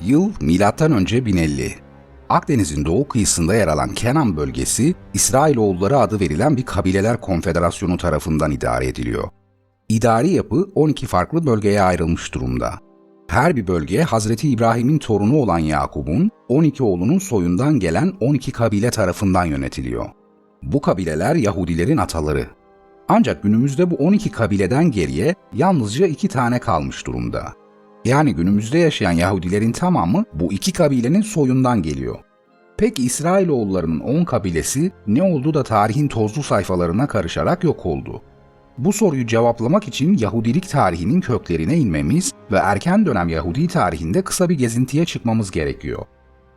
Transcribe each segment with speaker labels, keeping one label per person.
Speaker 1: Yıl M.Ö. 1050. Akdeniz'in doğu kıyısında yer alan Kenan bölgesi, İsrailoğulları adı verilen bir kabileler konfederasyonu tarafından idare ediliyor. İdari yapı 12 farklı bölgeye ayrılmış durumda. Her bir bölge Hazreti İbrahim'in torunu olan Yakub'un 12 oğlunun soyundan gelen 12 kabile tarafından yönetiliyor. Bu kabileler Yahudilerin ataları. Ancak günümüzde bu 12 kabileden geriye yalnızca iki tane kalmış durumda. Yani günümüzde yaşayan Yahudilerin tamamı bu iki kabilenin soyundan geliyor. Peki İsrailoğullarının 10 kabilesi ne oldu da tarihin tozlu sayfalarına karışarak yok oldu? Bu soruyu cevaplamak için Yahudilik tarihinin köklerine inmemiz ve erken dönem Yahudi tarihinde kısa bir gezintiye çıkmamız gerekiyor.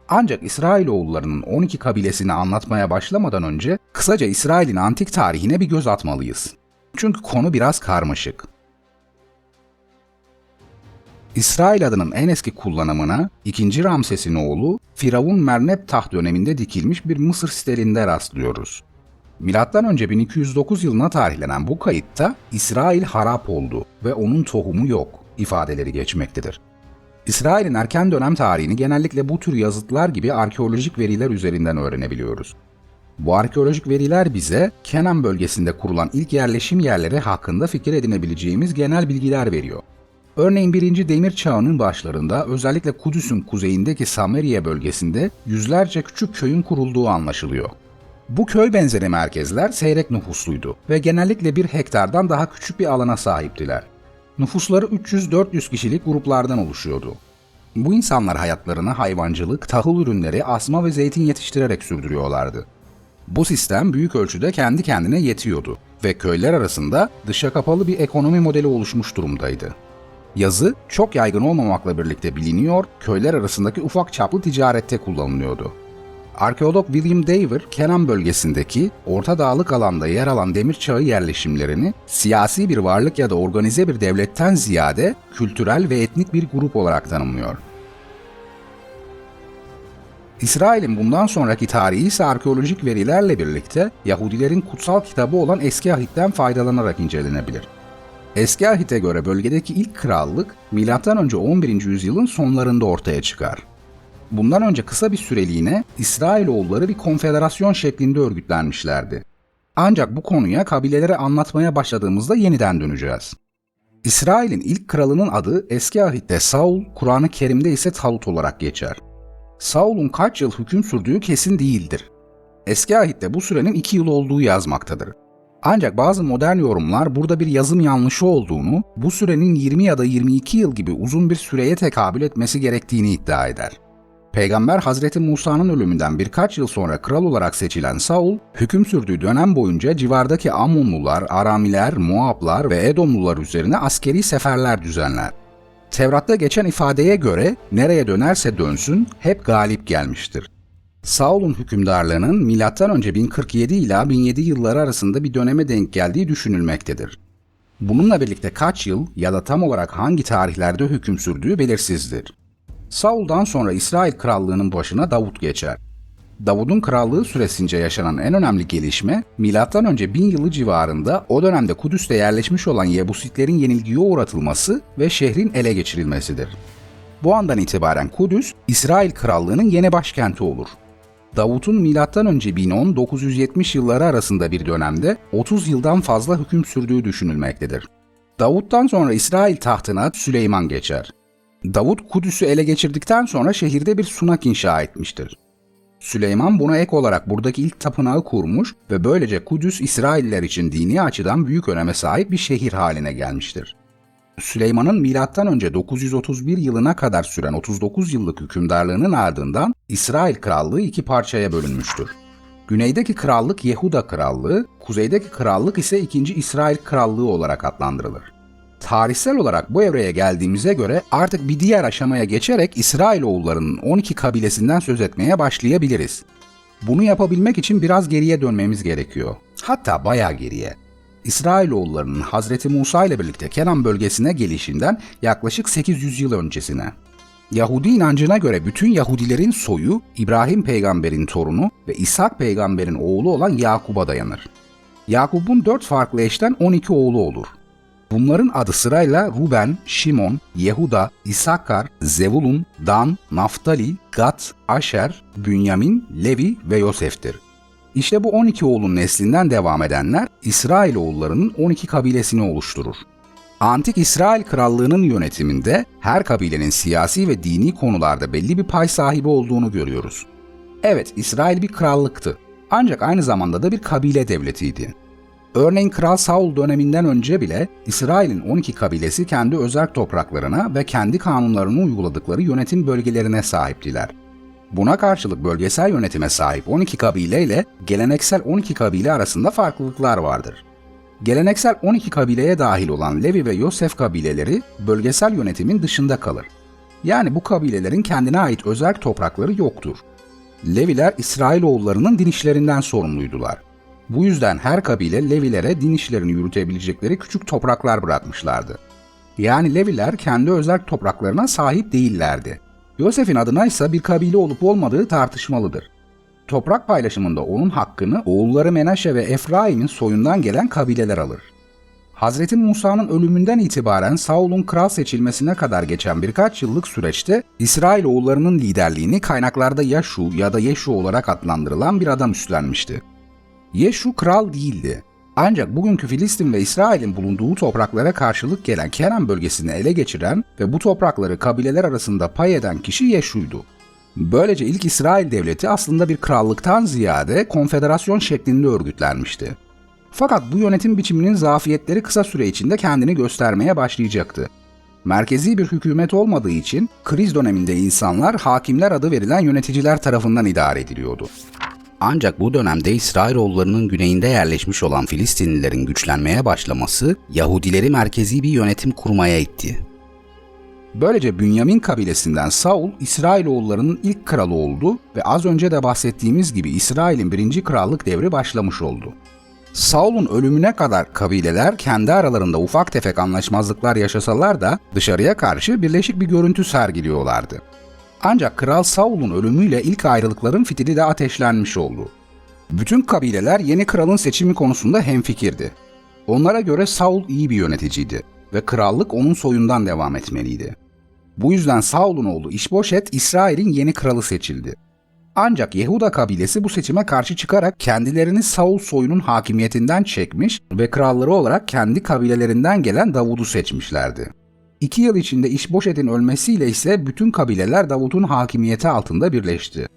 Speaker 1: Ancak İsrailoğullarının 12 kabilesini anlatmaya başlamadan önce kısaca İsrail'in antik tarihine bir göz atmalıyız. Çünkü konu biraz karmaşık. İsrail adının en eski kullanımına 2. Ramses'in oğlu Firavun Merneptah döneminde dikilmiş bir Mısır sitelinde rastlıyoruz. Milattan önce 1209 yılına tarihlenen bu kayıtta İsrail harap oldu ve onun tohumu yok ifadeleri geçmektedir. İsrail'in erken dönem tarihini genellikle bu tür yazıtlar gibi arkeolojik veriler üzerinden öğrenebiliyoruz. Bu arkeolojik veriler bize Kenan bölgesinde kurulan ilk yerleşim yerleri hakkında fikir edinebileceğimiz genel bilgiler veriyor. Örneğin 1. Demir Çağı'nın başlarında özellikle Kudüs'ün kuzeyindeki Sameriye bölgesinde yüzlerce küçük köyün kurulduğu anlaşılıyor. Bu köy benzeri merkezler seyrek nüfusluydu ve genellikle bir hektardan daha küçük bir alana sahiptiler. Nüfusları 300-400 kişilik gruplardan oluşuyordu. Bu insanlar hayatlarını hayvancılık, tahıl ürünleri, asma ve zeytin yetiştirerek sürdürüyorlardı. Bu sistem büyük ölçüde kendi kendine yetiyordu ve köyler arasında dışa kapalı bir ekonomi modeli oluşmuş durumdaydı. Yazı çok yaygın olmamakla birlikte biliniyor, köyler arasındaki ufak çaplı ticarette kullanılıyordu. Arkeolog William Daver, Kenan bölgesindeki Orta Dağlık alanda yer alan demir çağı yerleşimlerini siyasi bir varlık ya da organize bir devletten ziyade kültürel ve etnik bir grup olarak tanımlıyor. İsrail'in bundan sonraki tarihi ise arkeolojik verilerle birlikte Yahudilerin kutsal kitabı olan Eski Ahit'ten faydalanarak incelenebilir. Eski Ahit'e göre bölgedeki ilk krallık M.Ö. 11. yüzyılın sonlarında ortaya çıkar. Bundan önce kısa bir süreliğine İsrailoğulları bir konfederasyon şeklinde örgütlenmişlerdi. Ancak bu konuya kabilelere anlatmaya başladığımızda yeniden döneceğiz. İsrail'in ilk kralının adı Eski Ahit'te Saul, Kur'an-ı Kerim'de ise Talut olarak geçer. Saul'un kaç yıl hüküm sürdüğü kesin değildir. Eski Ahit'te bu sürenin iki yıl olduğu yazmaktadır. Ancak bazı modern yorumlar burada bir yazım yanlışı olduğunu, bu sürenin 20 ya da 22 yıl gibi uzun bir süreye tekabül etmesi gerektiğini iddia eder. Peygamber Hazreti Musa'nın ölümünden birkaç yıl sonra kral olarak seçilen Saul, hüküm sürdüğü dönem boyunca civardaki Amonlular, Aramiler, Moablar ve Edomlular üzerine askeri seferler düzenler. Tevrat'ta geçen ifadeye göre nereye dönerse dönsün hep galip gelmiştir. Saul'un hükümdarlığının M.Ö. 1047 ila 1007 yılları arasında bir döneme denk geldiği düşünülmektedir. Bununla birlikte kaç yıl ya da tam olarak hangi tarihlerde hüküm sürdüğü belirsizdir. Saul'dan sonra İsrail krallığının başına Davut geçer. Davud'un krallığı süresince yaşanan en önemli gelişme, M.Ö. 1000 yılı civarında o dönemde Kudüs'te yerleşmiş olan Yebusitlerin yenilgiye uğratılması ve şehrin ele geçirilmesidir. Bu andan itibaren Kudüs, İsrail krallığının yeni başkenti olur. Davut'un M.Ö. 1010-970 yılları arasında bir dönemde 30 yıldan fazla hüküm sürdüğü düşünülmektedir. Davut'tan sonra İsrail tahtına Süleyman geçer. Davut Kudüs'ü ele geçirdikten sonra şehirde bir sunak inşa etmiştir. Süleyman buna ek olarak buradaki ilk tapınağı kurmuş ve böylece Kudüs İsrailler için dini açıdan büyük öneme sahip bir şehir haline gelmiştir. Süleyman'ın M.Ö. 931 yılına kadar süren 39 yıllık hükümdarlığının ardından İsrail Krallığı iki parçaya bölünmüştür. Güneydeki krallık Yehuda Krallığı, kuzeydeki krallık ise 2. İsrail Krallığı olarak adlandırılır. Tarihsel olarak bu evreye geldiğimize göre artık bir diğer aşamaya geçerek İsrailoğullarının 12 kabilesinden söz etmeye başlayabiliriz. Bunu yapabilmek için biraz geriye dönmemiz gerekiyor. Hatta bayağı geriye. İsrailoğullarının Hazreti Musa ile birlikte Kenan bölgesine gelişinden yaklaşık 800 yıl öncesine. Yahudi inancına göre bütün Yahudilerin soyu İbrahim peygamberin torunu ve İshak peygamberin oğlu olan Yakub'a dayanır. Yakup'un dört farklı eşten 12 oğlu olur. Bunların adı sırayla Ruben, Şimon, Yehuda, İsakar, Zevulun, Dan, Naftali, Gad, Aşer, Bünyamin, Levi ve Yosef'tir. İşte bu 12 oğlun neslinden devam edenler İsrailoğullarının 12 kabilesini oluşturur. Antik İsrail Krallığı'nın yönetiminde her kabilenin siyasi ve dini konularda belli bir pay sahibi olduğunu görüyoruz. Evet, İsrail bir krallıktı. Ancak aynı zamanda da bir kabile devletiydi. Örneğin Kral Saul döneminden önce bile İsrail'in 12 kabilesi kendi özel topraklarına ve kendi kanunlarını uyguladıkları yönetim bölgelerine sahiptiler. Buna karşılık bölgesel yönetime sahip 12 kabile ile geleneksel 12 kabile arasında farklılıklar vardır. Geleneksel 12 kabileye dahil olan Levi ve Yosef kabileleri bölgesel yönetimin dışında kalır. Yani bu kabilelerin kendine ait özel toprakları yoktur. Leviler İsrailoğullarının din işlerinden sorumluydular. Bu yüzden her kabile Levilere din işlerini yürütebilecekleri küçük topraklar bırakmışlardı. Yani Leviler kendi özel topraklarına sahip değillerdi. Yosef'in adına ise bir kabile olup olmadığı tartışmalıdır. Toprak paylaşımında onun hakkını oğulları Menaşe ve Efraim'in soyundan gelen kabileler alır. Hazreti Musa'nın ölümünden itibaren Saul'un kral seçilmesine kadar geçen birkaç yıllık süreçte İsrail oğullarının liderliğini kaynaklarda Yaşu ya da Yeşu olarak adlandırılan bir adam üstlenmişti. Yeşu kral değildi. Ancak bugünkü Filistin ve İsrail'in bulunduğu topraklara karşılık gelen Kenan bölgesini ele geçiren ve bu toprakları kabileler arasında pay eden kişi Yeşu'ydu. Böylece ilk İsrail devleti aslında bir krallıktan ziyade konfederasyon şeklinde örgütlenmişti. Fakat bu yönetim biçiminin zafiyetleri kısa süre içinde kendini göstermeye başlayacaktı. Merkezi bir hükümet olmadığı için kriz döneminde insanlar hakimler adı verilen yöneticiler tarafından idare ediliyordu. Ancak bu dönemde İsrailoğullarının güneyinde yerleşmiş olan Filistinlilerin güçlenmeye başlaması Yahudileri merkezi bir yönetim kurmaya itti. Böylece Bünyamin kabilesinden Saul, İsrailoğullarının ilk kralı oldu ve az önce de bahsettiğimiz gibi İsrail'in birinci krallık devri başlamış oldu. Saul'un ölümüne kadar kabileler kendi aralarında ufak tefek anlaşmazlıklar yaşasalar da dışarıya karşı birleşik bir görüntü sergiliyorlardı. Ancak Kral Saul'un ölümüyle ilk ayrılıkların fitili de ateşlenmiş oldu. Bütün kabileler yeni kralın seçimi konusunda hemfikirdi. Onlara göre Saul iyi bir yöneticiydi ve krallık onun soyundan devam etmeliydi. Bu yüzden Saul'un oğlu İşboşet İsrail'in yeni kralı seçildi. Ancak Yehuda kabilesi bu seçime karşı çıkarak kendilerini Saul soyunun hakimiyetinden çekmiş ve kralları olarak kendi kabilelerinden gelen Davud'u seçmişlerdi. İki yıl içinde İşboşet'in ölmesiyle ise bütün kabileler Davut'un hakimiyeti altında birleşti.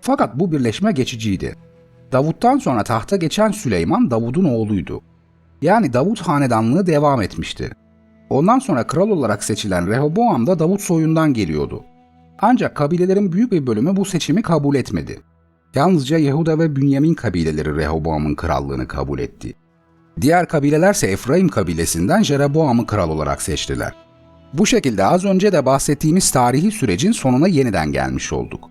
Speaker 1: Fakat bu birleşme geçiciydi. Davut'tan sonra tahta geçen Süleyman Davud'un oğluydu. Yani Davut hanedanlığı devam etmişti. Ondan sonra kral olarak seçilen Rehoboam da Davut soyundan geliyordu. Ancak kabilelerin büyük bir bölümü bu seçimi kabul etmedi. Yalnızca Yehuda ve Bünyamin kabileleri Rehoboam'ın krallığını kabul etti. Diğer kabilelerse Efraim kabilesinden Jeroboam'ı kral olarak seçtiler. Bu şekilde az önce de bahsettiğimiz tarihi sürecin sonuna yeniden gelmiş olduk.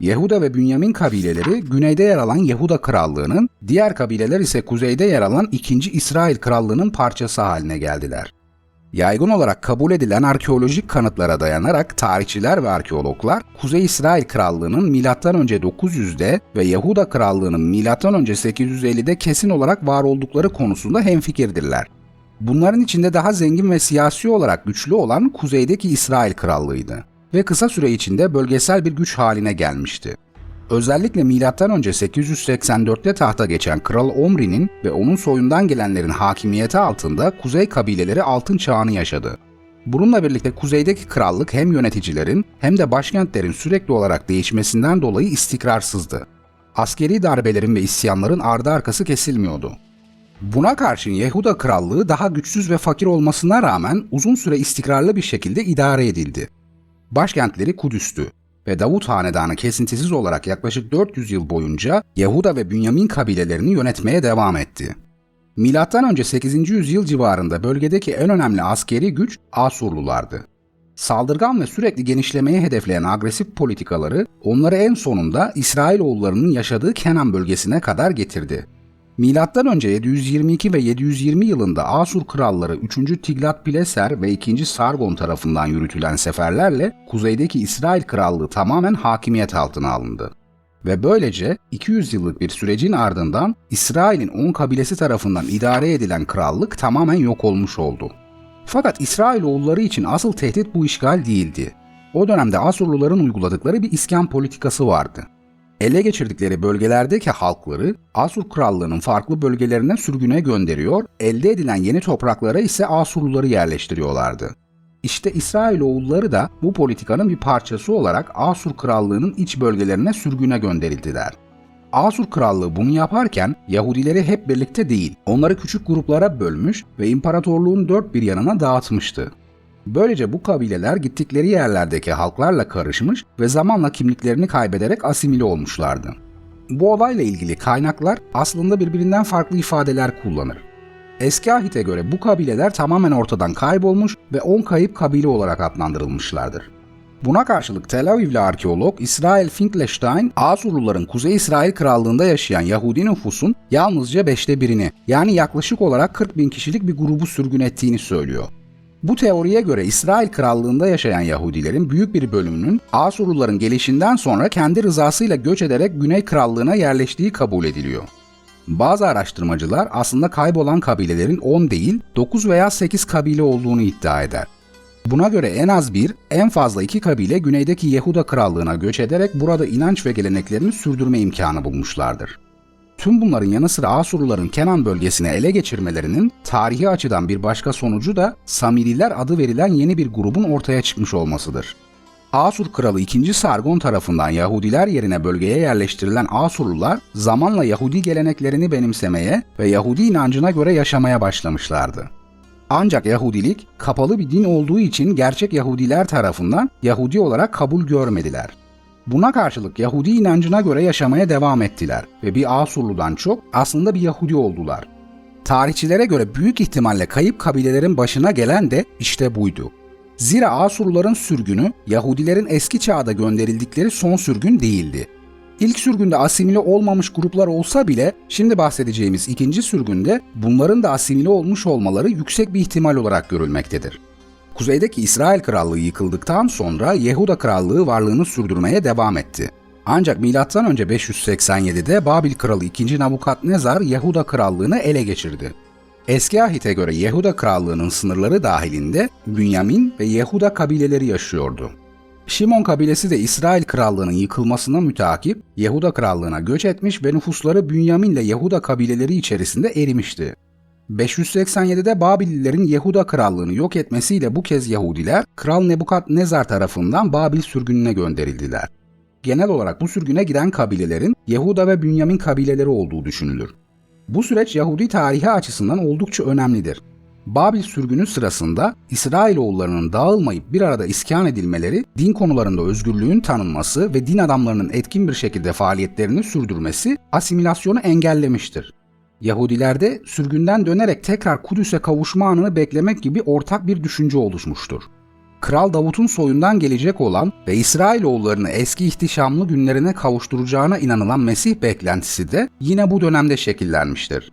Speaker 1: Yehuda ve Bünyamin kabileleri güneyde yer alan Yehuda krallığının, diğer kabileler ise kuzeyde yer alan 2. İsrail krallığının parçası haline geldiler. Yaygın olarak kabul edilen arkeolojik kanıtlara dayanarak tarihçiler ve arkeologlar Kuzey İsrail Krallığı'nın M.Ö. 900'de ve Yahuda Krallığı'nın M.Ö. 850'de kesin olarak var oldukları konusunda hemfikirdirler. Bunların içinde daha zengin ve siyasi olarak güçlü olan kuzeydeki İsrail Krallığı'ydı ve kısa süre içinde bölgesel bir güç haline gelmişti. Özellikle M.Ö. 884'te tahta geçen Kral Omri'nin ve onun soyundan gelenlerin hakimiyeti altında kuzey kabileleri altın çağını yaşadı. Bununla birlikte kuzeydeki krallık hem yöneticilerin hem de başkentlerin sürekli olarak değişmesinden dolayı istikrarsızdı. Askeri darbelerin ve isyanların ardı arkası kesilmiyordu. Buna karşın Yehuda krallığı daha güçsüz ve fakir olmasına rağmen uzun süre istikrarlı bir şekilde idare edildi. Başkentleri Kudüs'tü ve Davut Hanedanı kesintisiz olarak yaklaşık 400 yıl boyunca Yahuda ve Bünyamin kabilelerini yönetmeye devam etti. Milattan önce 8. yüzyıl civarında bölgedeki en önemli askeri güç Asurlulardı. Saldırgan ve sürekli genişlemeyi hedefleyen agresif politikaları onları en sonunda İsrailoğullarının yaşadığı Kenan bölgesine kadar getirdi. Milattan önce 722 ve 720 yılında Asur kralları 3. Tiglat-Pileser ve 2. Sargon tarafından yürütülen seferlerle kuzeydeki İsrail krallığı tamamen hakimiyet altına alındı. Ve böylece 200 yıllık bir sürecin ardından İsrail'in 10 kabilesi tarafından idare edilen krallık tamamen yok olmuş oldu. Fakat İsrailoğulları için asıl tehdit bu işgal değildi. O dönemde Asurluların uyguladıkları bir iskan politikası vardı. Ele geçirdikleri bölgelerdeki halkları Asur krallığının farklı bölgelerine sürgüne gönderiyor, elde edilen yeni topraklara ise Asurluları yerleştiriyorlardı. İşte İsrailoğulları da bu politikanın bir parçası olarak Asur krallığının iç bölgelerine sürgüne gönderildiler. Asur krallığı bunu yaparken Yahudileri hep birlikte değil, onları küçük gruplara bölmüş ve imparatorluğun dört bir yanına dağıtmıştı. Böylece bu kabileler gittikleri yerlerdeki halklarla karışmış ve zamanla kimliklerini kaybederek asimile olmuşlardı. Bu olayla ilgili kaynaklar aslında birbirinden farklı ifadeler kullanır. Eski ahite göre bu kabileler tamamen ortadan kaybolmuş ve 10 kayıp kabile olarak adlandırılmışlardır. Buna karşılık Tel Avivli arkeolog İsrail Finkelstein, Asurluların Kuzey İsrail Krallığı'nda yaşayan Yahudi nüfusun yalnızca beşte birini yani yaklaşık olarak 40 bin kişilik bir grubu sürgün ettiğini söylüyor. Bu teoriye göre İsrail Krallığı'nda yaşayan Yahudilerin büyük bir bölümünün Asurluların gelişinden sonra kendi rızasıyla göç ederek Güney Krallığı'na yerleştiği kabul ediliyor. Bazı araştırmacılar aslında kaybolan kabilelerin 10 değil 9 veya 8 kabile olduğunu iddia eder. Buna göre en az bir, en fazla iki kabile güneydeki Yehuda krallığına göç ederek burada inanç ve geleneklerini sürdürme imkanı bulmuşlardır. Tüm bunların yanı sıra Asurluların Kenan bölgesini ele geçirmelerinin tarihi açıdan bir başka sonucu da Samiriler adı verilen yeni bir grubun ortaya çıkmış olmasıdır. Asur kralı 2. Sargon tarafından Yahudiler yerine bölgeye yerleştirilen Asurlular zamanla Yahudi geleneklerini benimsemeye ve Yahudi inancına göre yaşamaya başlamışlardı. Ancak Yahudilik kapalı bir din olduğu için gerçek Yahudiler tarafından Yahudi olarak kabul görmediler. Buna karşılık Yahudi inancına göre yaşamaya devam ettiler ve bir Asurlu'dan çok aslında bir Yahudi oldular. Tarihçilere göre büyük ihtimalle kayıp kabilelerin başına gelen de işte buydu. Zira Asurluların sürgünü Yahudilerin eski çağda gönderildikleri son sürgün değildi. İlk sürgünde asimile olmamış gruplar olsa bile şimdi bahsedeceğimiz ikinci sürgünde bunların da asimile olmuş olmaları yüksek bir ihtimal olarak görülmektedir. Kuzeydeki İsrail Krallığı yıkıldıktan sonra Yehuda Krallığı varlığını sürdürmeye devam etti. Ancak M.Ö. 587'de Babil Kralı 2. Nabukadnezar Yehuda Krallığını ele geçirdi. Eski ahite göre Yehuda Krallığı'nın sınırları dahilinde Bünyamin ve Yehuda kabileleri yaşıyordu. Şimon kabilesi de İsrail Krallığı'nın yıkılmasına mütakip Yehuda Krallığı'na göç etmiş ve nüfusları Bünyamin ile Yehuda kabileleri içerisinde erimişti. 587'de Babililerin Yehuda krallığını yok etmesiyle bu kez Yahudiler Kral Nebukadnezar tarafından Babil sürgününe gönderildiler. Genel olarak bu sürgüne giden kabilelerin Yehuda ve Bünyamin kabileleri olduğu düşünülür. Bu süreç Yahudi tarihi açısından oldukça önemlidir. Babil sürgünü sırasında İsrailoğullarının dağılmayıp bir arada iskan edilmeleri, din konularında özgürlüğün tanınması ve din adamlarının etkin bir şekilde faaliyetlerini sürdürmesi asimilasyonu engellemiştir. Yahudilerde sürgünden dönerek tekrar Kudüs'e kavuşma anını beklemek gibi ortak bir düşünce oluşmuştur. Kral Davut'un soyundan gelecek olan ve İsrailoğullarını eski ihtişamlı günlerine kavuşturacağına inanılan Mesih beklentisi de yine bu dönemde şekillenmiştir.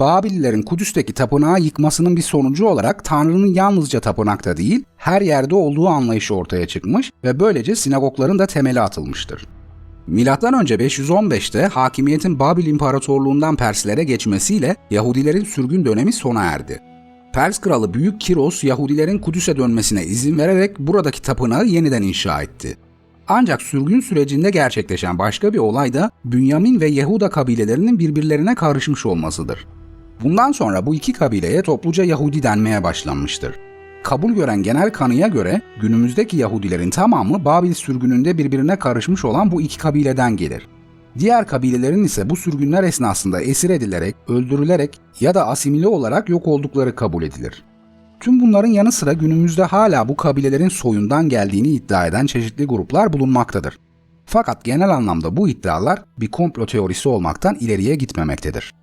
Speaker 1: Babililerin Kudüs'teki tapınağı yıkmasının bir sonucu olarak Tanrı'nın yalnızca tapınakta değil, her yerde olduğu anlayışı ortaya çıkmış ve böylece sinagogların da temeli atılmıştır. Önce 515'te hakimiyetin Babil İmparatorluğundan Perslere geçmesiyle Yahudilerin sürgün dönemi sona erdi. Pers kralı Büyük Kiros Yahudilerin Kudüs'e dönmesine izin vererek buradaki tapınağı yeniden inşa etti. Ancak sürgün sürecinde gerçekleşen başka bir olay da Bünyamin ve Yehuda kabilelerinin birbirlerine karışmış olmasıdır. Bundan sonra bu iki kabileye topluca Yahudi denmeye başlanmıştır. Kabul gören genel kanıya göre günümüzdeki Yahudilerin tamamı Babil sürgününde birbirine karışmış olan bu iki kabileden gelir. Diğer kabilelerin ise bu sürgünler esnasında esir edilerek, öldürülerek ya da asimile olarak yok oldukları kabul edilir. Tüm bunların yanı sıra günümüzde hala bu kabilelerin soyundan geldiğini iddia eden çeşitli gruplar bulunmaktadır. Fakat genel anlamda bu iddialar bir komplo teorisi olmaktan ileriye gitmemektedir.